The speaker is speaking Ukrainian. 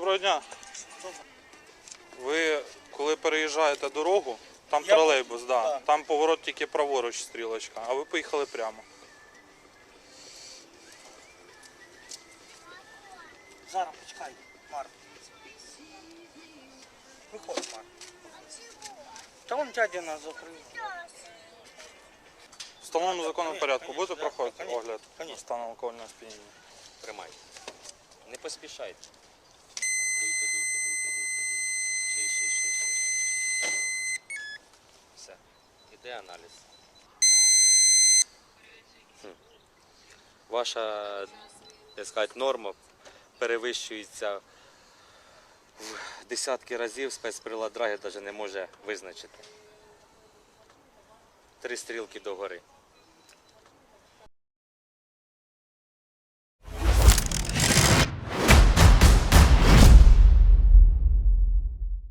Доброго дня. Ви коли переїжджаєте дорогу, там Я- тролейбус, да. Да. там поворот тільки праворуч стрілочка, а ви поїхали прямо. Зараз почекай, Марк. Виходь, Марк. Та вон дядя нас закрив. В встановленому порядку будете проходити огляд на стан алкогольного сп'яніння? Тримай. Не поспішайте. Іде аналіз. Ваша, так сказати, норма перевищується в десятки разів, спецприлад Драги навіть не може визначити. Три стрілки догори.